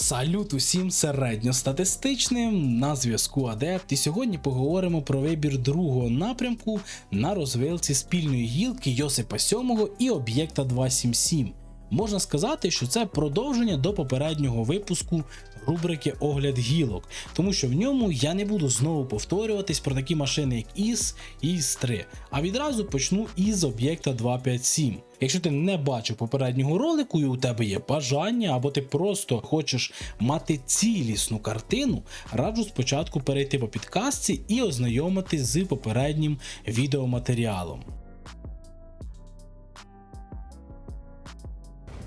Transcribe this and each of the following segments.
Салют усім середньостатистичним на зв'язку Адепт. І сьогодні поговоримо про вибір другого напрямку на розвилці спільної гілки Йосипа 7 і об'єкта 277. Можна сказати, що це продовження до попереднього випуску рубрики Огляд гілок, тому що в ньому я не буду знову повторюватись про такі машини, як ІС і ІС-3, а відразу почну із об'єкта 257. Якщо ти не бачив попереднього ролику і у тебе є бажання, або ти просто хочеш мати цілісну картину, раджу спочатку перейти по підказці і ознайомитись з попереднім відеоматеріалом.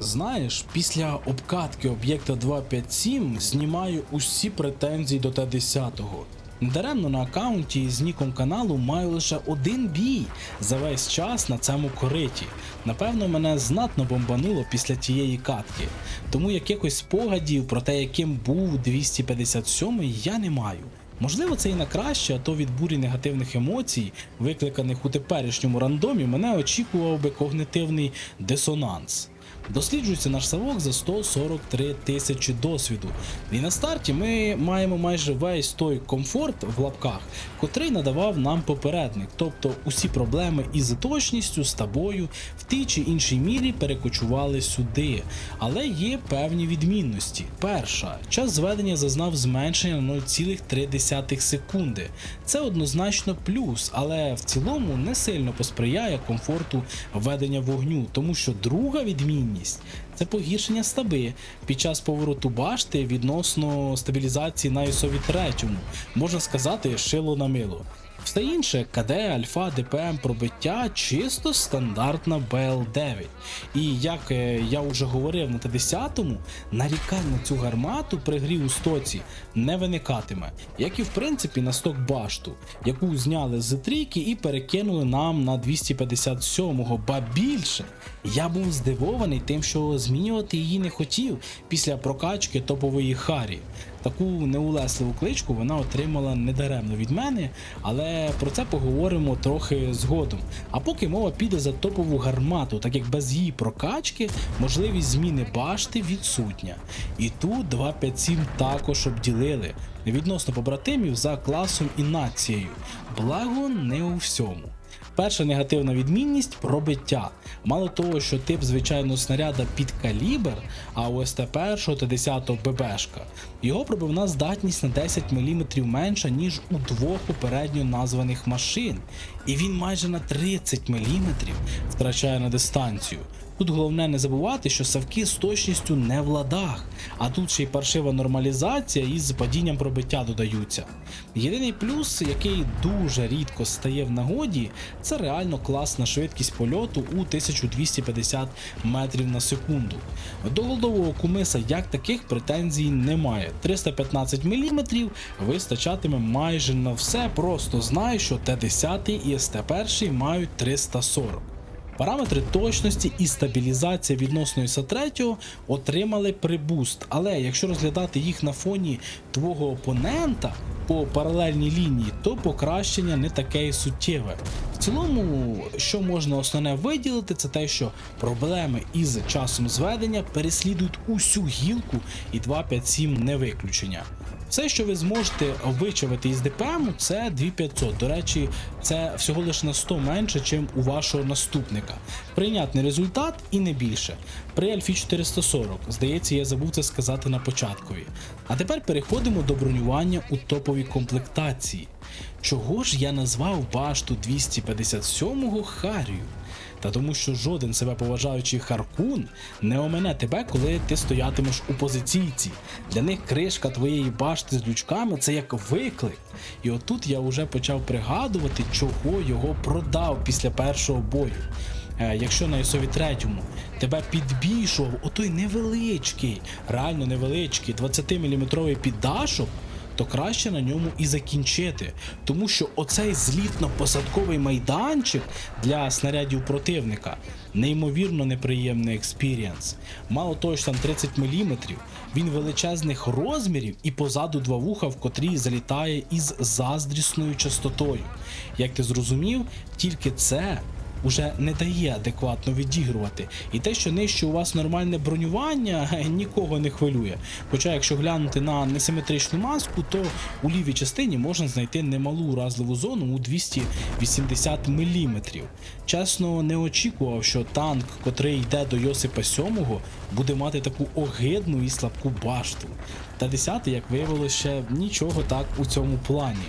Знаєш, після обкатки об'єкта 257 знімаю усі претензії до Т10. Недаремно на аккаунті з ніком каналу маю лише один бій за весь час на цьому кориті. Напевно, мене знатно бомбануло після тієї катки, тому якихось спогадів про те, яким був 257 я не маю. Можливо, це і на краще, а то від бурі негативних емоцій, викликаних у теперішньому рандомі, мене очікував би когнитивний дисонанс. Досліджується наш савок за 143 тисячі досвіду. І на старті ми маємо майже весь той комфорт в лапках, котрий надавав нам попередник, тобто усі проблеми із точністю з тобою в тій чи іншій мірі перекочували сюди. Але є певні відмінності. Перша, час зведення зазнав зменшення на 0,3 секунди. Це однозначно плюс, але в цілому не сильно посприяє комфорту ведення вогню, тому що друга відмінність це погіршення стаби під час повороту башти відносно стабілізації на ISO 3. Можна сказати, шило на мило. Все інше КД, Альфа, ДПМ, пробиття чисто стандартна БЛ9. І як е, я вже говорив на Т10, нарікань на цю гармату при грі у стоці не виникатиме, як і в принципі на сток башту, яку зняли з трійки і перекинули нам на 257-го, ба більше. Я був здивований тим, що змінювати її не хотів після прокачки топової Харі. Таку неулесливу кличку вона отримала недаремно від мене, але про це поговоримо трохи згодом. А поки мова піде за топову гармату, так як без її прокачки можливість зміни башти відсутня. І тут 257 також обділили відносно побратимів за класом і нацією. Благо не у всьому. Перша негативна відмінність пробиття. Мало того, що тип звичайного снаряда під калібр, а у СТ-1 та 10 ББшка, його пробивна здатність на 10 мм менша, ніж у двох попередньо названих машин. І він майже на 30 мм втрачає на дистанцію. Тут головне не забувати, що савки з точністю не в ладах, а тут ще й паршива нормалізація із падінням пробиття додаються. Єдиний плюс, який дуже рідко стає в нагоді, це реально класна швидкість польоту у 1250 метрів на секунду. До голдового кумиса як таких претензій немає. 315 мм вистачатиме майже на все, просто знай, що Т-10 і СТ-1 мають 340. Параметри точності і стабілізація відносно ІСа-3 отримали прибуст, але якщо розглядати їх на фоні твого опонента по паралельній лінії, то покращення не таке і суттєве. В цілому, що можна основне виділити, це те, що проблеми із часом зведення переслідують усю гілку, і 257 не виключення. Все, що ви зможете вичавити із ДПМ, це 2500. До речі, це всього лише на 100 менше, ніж у вашого наступника. Прийнятний результат і не більше. При Альфі 440, здається, я забув це сказати на початкові. А тепер переходимо до бронювання у топовій комплектації. Чого ж я назвав башту 257-го Харію? Та тому, що жоден себе поважаючий Харкун не омене тебе, коли ти стоятимеш у позиційці. Для них кришка твоєї башти з лючками це як виклик. І отут я вже почав пригадувати, чого його продав після першого бою. Е, Якщо на ісові третьому тебе підбільшував отой невеличкий, реально невеличкий 20-мм піддашок, то краще на ньому і закінчити. Тому що оцей злітно-посадковий майданчик для снарядів противника неймовірно неприємний експірієнс. Мало того, що там 30 мм, він величезних розмірів і позаду два вуха, в котрі залітає із заздрісною частотою. Як ти зрозумів, тільки це уже не дає адекватно відігрувати. І те, що нижче у вас нормальне бронювання, нікого не хвилює. Хоча, якщо глянути на несиметричну маску, то у лівій частині можна знайти немалу уразливу зону у 280 мм. Чесно, не очікував, що танк, котрий йде до Йосипа 7, буде мати таку огидну і слабку башту. Та 10, як виявилося, нічого так у цьому плані.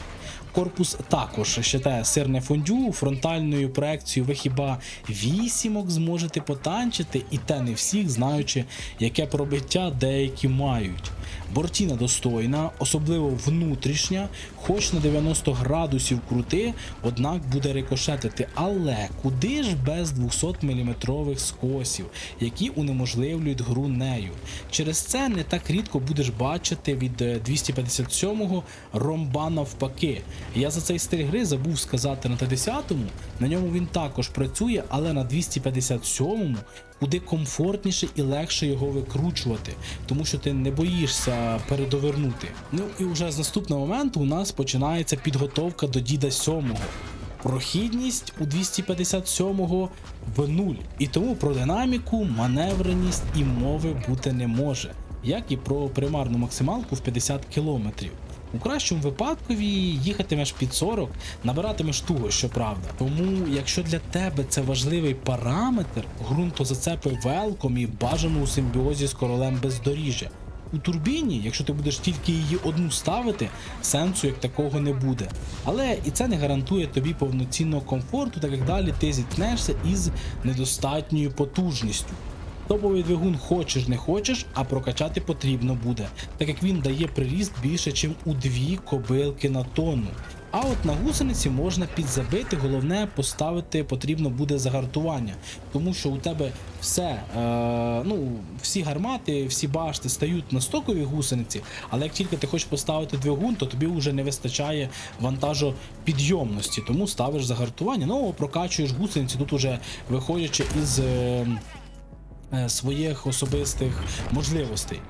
Корпус також вважає сирне фондю, фронтальною проекцією ви хіба вісімок зможете потанчити, і те не всіх, знаючи, яке пробиття деякі мають. Бортіна достойна, особливо внутрішня, хоч на 90 градусів крути, однак буде рикошетити. Але куди ж без 200 мм скосів, які унеможливлюють гру нею? Через це не так рідко будеш бачити від е, 257-го ромба навпаки. Я за цей стиль гри забув сказати на Т10-му, на ньому він також працює, але на 257-му куди комфортніше і легше його викручувати, тому що ти не боїшся передовернути. Ну і вже з наступного моменту у нас починається підготовка до діда 7-го. Прохідність у 257-го в нуль. І тому про динаміку, маневреність і мови бути не може, як і про примарну максималку в 50 км. У кращому випадкові їхатимеш під 40, набиратимеш туго, щоправда. Тому, якщо для тебе це важливий параметр, ґрунтозацепи велком і бажано у симбіозі з королем бездоріжжя. У турбіні, якщо ти будеш тільки її одну ставити, сенсу як такого не буде. Але і це не гарантує тобі повноцінного комфорту, так як далі ти зіткнешся із недостатньою потужністю. Топовий двигун хочеш не хочеш, а прокачати потрібно буде, так як він дає приріст більше, ніж у дві кобилки на тонну. А от на гусениці можна підзабити, головне поставити потрібно буде загартування, тому що у тебе все, е, ну, всі гармати, всі башти стають на стоковій гусениці, але як тільки ти хочеш поставити двигун, то тобі вже не вистачає вантажопідйомності, тому ставиш загартування. Ну, прокачуєш гусениці, тут уже виходячи із. Е, своїх особистих можливостей.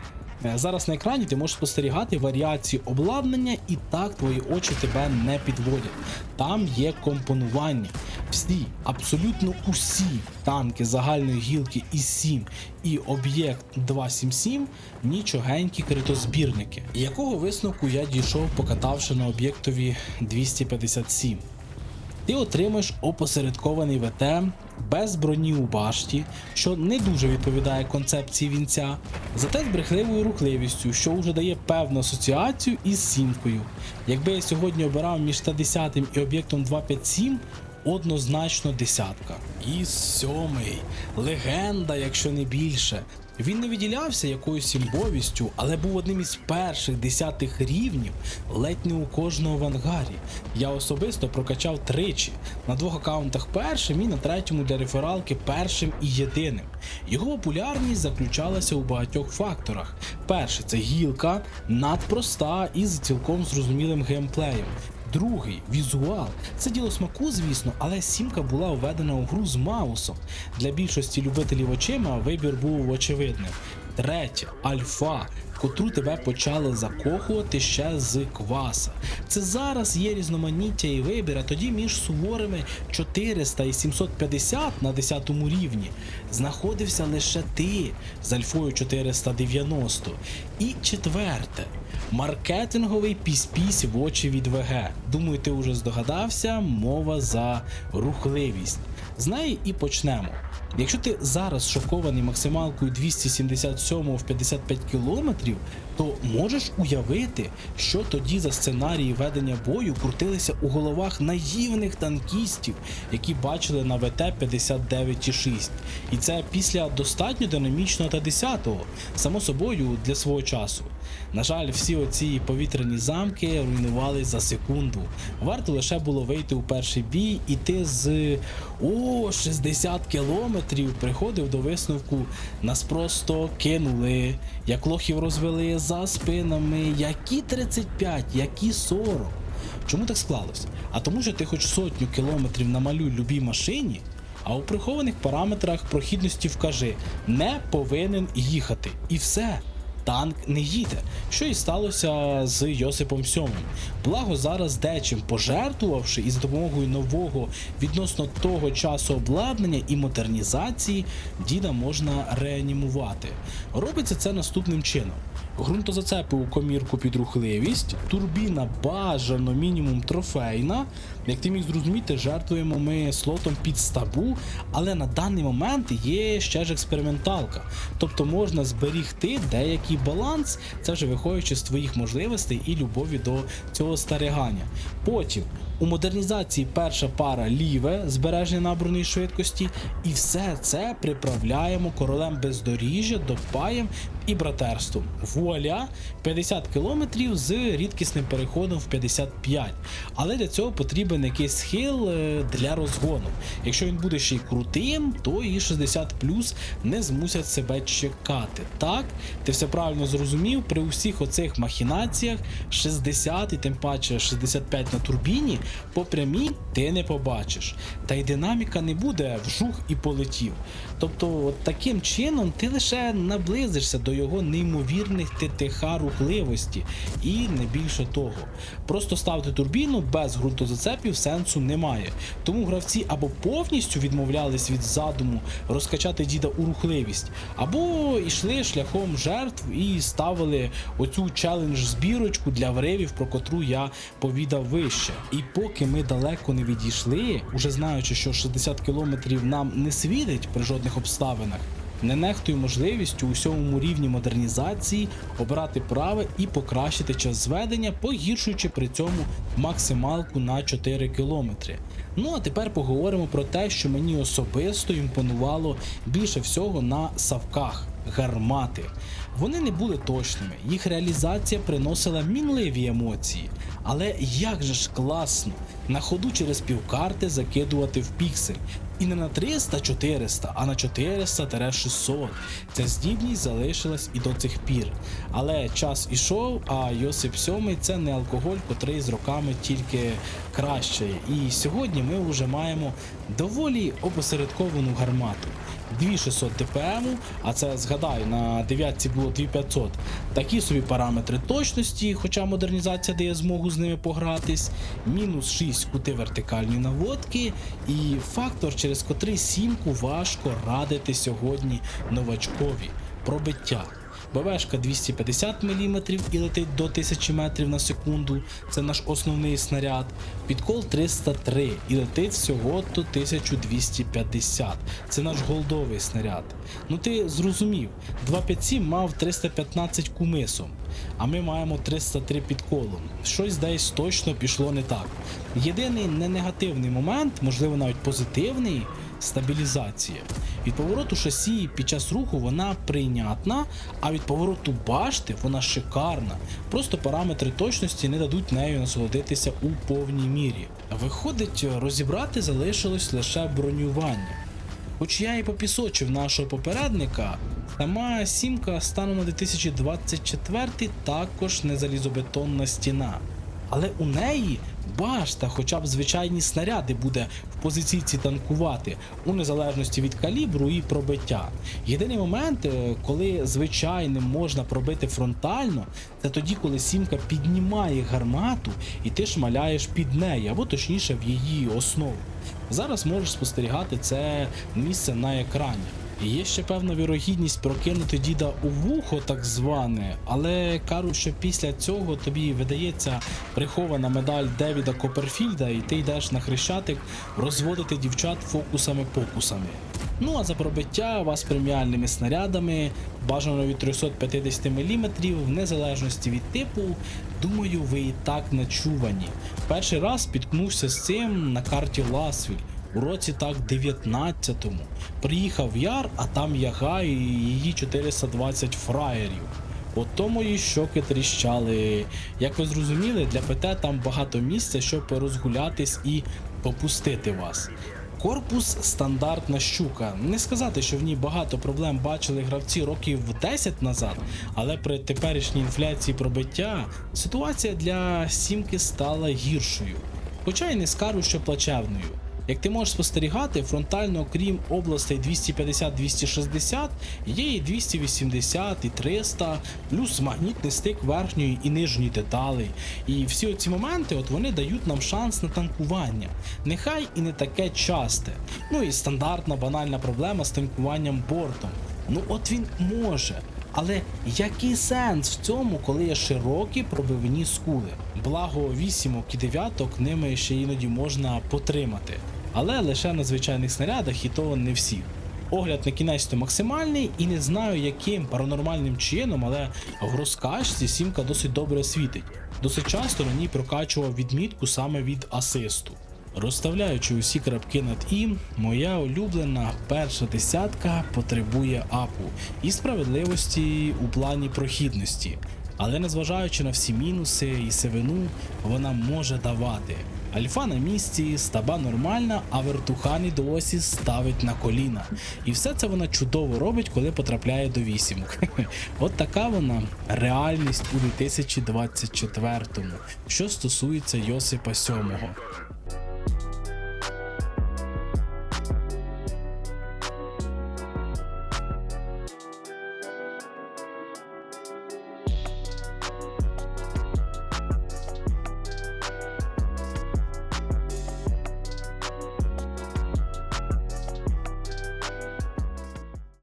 Е, Зараз на екрані ти можеш спостерігати варіації обладнання, і так твої очі тебе не підводять. Там є компонування. Всі, абсолютно усі танки загальної гілки І7 і об'єкт 277 нічогенькі критозбірники. Якого висновку я дійшов, покатавши на об'єктові 257? Ти отримаєш опосередкований ВТ без броні у башті, що не дуже відповідає концепції вінця, зате з брехливою рухливістю, що вже дає певну асоціацію із сімкою. Якби я сьогодні обирав між Т10 і об'єктом 257, однозначно десятка. І сьомий легенда, якщо не більше. Він не виділявся якоюсь імбовістю, але був одним із перших десятих рівнів, ледь не у кожного в ангарі. Я особисто прокачав тричі на двох аккаунтах першим і на третьому для рефералки першим і єдиним. Його популярність заключалася у багатьох факторах. Перший це гілка, надпроста і з цілком зрозумілим геймплеєм. Другий візуал. Це діло смаку, звісно, але сімка була введена у гру з маусом. Для більшості любителів очима вибір був очевидним. Третє альфа, котру тебе почали закохувати ще з кваса. Це зараз є різноманіття і вибір, а тоді між суворими 400 і 750 на 10 рівні знаходився лише ти з альфою 490. І четверте. Маркетинговий пісь-пісь в очі від ВГ. Думаю, ти вже здогадався, мова за рухливість. З неї і почнемо. Якщо ти зараз шокований максималкою 277 в 55 км, то можеш уявити, що тоді за сценарії ведення бою крутилися у головах наївних танкістів, які бачили на ВТ 59,6. І це після достатньо динамічного та 10-го, само собою для свого часу. На жаль, всі оці повітряні замки руйнувались за секунду. Варто лише було вийти у перший бій, і ти з о 60 кілометрів приходив до висновку. Нас просто кинули, як лохів розвели за спинами, які 35, які 40. Чому так склалось? А тому, що ти хоч сотню кілометрів намалюй любій машині, а у прихованих параметрах прохідності вкажи не повинен їхати. І все. Танк не їде. Що і сталося з Йосипом Сьомим. Благо зараз дечим пожертвувавши і за допомогою нового відносно того часу обладнання і модернізації, діда можна реанімувати. Робиться це наступним чином. Грунтозацепи у комірку під рухливість, турбіна бажано мінімум трофейна. Як ти міг зрозуміти, жертвуємо ми слотом під стабу, але на даний момент є ще ж експерименталка. Тобто можна зберігти деякий баланс, це вже виходячи з твоїх можливостей і любові до цього старигання. Потім у модернізації перша пара ліве збереження набраної швидкості, і все це приправляємо королем бездоріжжя, допаєм і братерством. Вуаля 50 км з рідкісним переходом в 55. Але для цього потрібен якийсь схил е, для розгону. Якщо він буде ще й крутим, то і 60 не змусять себе чекати. Так, ти все правильно зрозумів, при усіх оцих махінаціях 60 і тим паче 65 на турбіні по прямій ти не побачиш. Та й динаміка не буде вжух і полетів. Тобто, от таким чином ти лише наблизишся до його неймовірних ТТХ рухливості, і не більше того. Просто ставити турбіну без ґрунтозацепів сенсу немає. Тому гравці або повністю відмовлялись від задуму розкачати діда у рухливість, або йшли шляхом жертв і ставили оцю челендж збірочку для вривів, про котру я повідав вище. І поки ми далеко не відійшли, уже знаючи, що 60 кілометрів нам не світить при жодних обставинах. Не нехтуй можливістю у сьомому рівні модернізації обрати праве і покращити час зведення, погіршуючи при цьому максималку на 4 км. Ну а тепер поговоримо про те, що мені особисто імпонувало більше всього на савках гармати. Вони не були точними, їх реалізація приносила мінливі емоції. Але як же ж класно на ходу через півкарти закидувати в піксель. І не на 300-400, а на 400-600. Ця здібність залишилась і до цих пір. Але час ішов, а Йосип Сьомий це не алкоголь, котрий з роками тільки кращає. І сьогодні ми вже маємо доволі опосередковану гармату. 2600 ДПМ, а це згадаю, на 9 було 2500. Такі собі параметри точності, хоча модернізація дає змогу з ними погратись. Мінус 6 кути вертикальні наводки, і фактор, через котрий сімку важко радити сьогодні новачкові пробиття. БВшка 250 мм і летить до 1000 метрів на секунду. Це наш основний снаряд. Підкол 303 і летить всього то 1250. Це наш голдовий снаряд. Ну ти зрозумів, 257 мав 315 кумисом, а ми маємо 303 підколом. Щось десь точно пішло не так. Єдиний не негативний момент, можливо навіть позитивний стабілізація. Від повороту шасі під час руху вона прийнятна, а від повороту башти вона шикарна. Просто параметри точності не дадуть нею насолодитися у повній мірі. Виходить, розібрати залишилось лише бронювання. Хоч я і попісочив нашого попередника, сама сімка станом на 2024 також не залізобетонна стіна. Але у неї башта, хоча б звичайні снаряди буде позиційці танкувати, у незалежності від калібру і пробиття. Єдиний момент, е, коли звичайним можна пробити фронтально, це тоді, коли сімка піднімає гармату і ти шмаляєш під неї, або точніше в її основу. Зараз можеш спостерігати це місце на екрані. Є ще певна вірогідність прокинути діда у вухо, так зване, але кажуть, що після цього тобі видається прихована медаль Девіда Коперфільда, і ти йдеш на хрещатик розводити дівчат фокусами-покусами. Ну а за пробиття вас преміальними снарядами, бажано від 350 мм, в незалежності від типу, думаю, ви і так начувані. Перший раз спіткнувся з цим на карті Ласвіль у році так 19-му. Приїхав Яр, а там яга і її 420 фраєрів. Ото мої щоки тріщали. Як ви зрозуміли, для ПТ там багато місця, щоб розгулятись і попустити вас. Корпус стандартна щука. Не сказати, що в ній багато проблем бачили гравці років 10 назад, але при теперішній інфляції пробиття ситуація для сімки стала гіршою. Хоча й не скажу, що плачевною. Як ти можеш спостерігати, фронтально, крім областей 250-260, є і 280 і 300, плюс магнітний стик верхньої і нижньої деталей. І всі оці моменти от вони дають нам шанс на танкування. Нехай і не таке часте. Ну і стандартна банальна проблема з танкуванням бортом. Ну от він може. Але який сенс в цьому, коли є широкі пробивні скули? Благо вісімок і дев'яток ними ще іноді можна потримати, але лише на звичайних снарядах і то не всіх. Огляд на кінець максимальний і не знаю яким паранормальним чином, але в розкачці сімка досить добре світить. Досить часто на ній прокачував відмітку саме від асисту. Розставляючи усі крапки над і, моя улюблена перша десятка потребує апу і справедливості у плані прохідності. Але незважаючи на всі мінуси і сивину, вона може давати. Альфа на місці, стаба нормальна, а вертухані досі ставить на коліна. І все це вона чудово робить, коли потрапляє до вісімок. От така вона реальність у 2024-му, що стосується Йосипа Сьомого.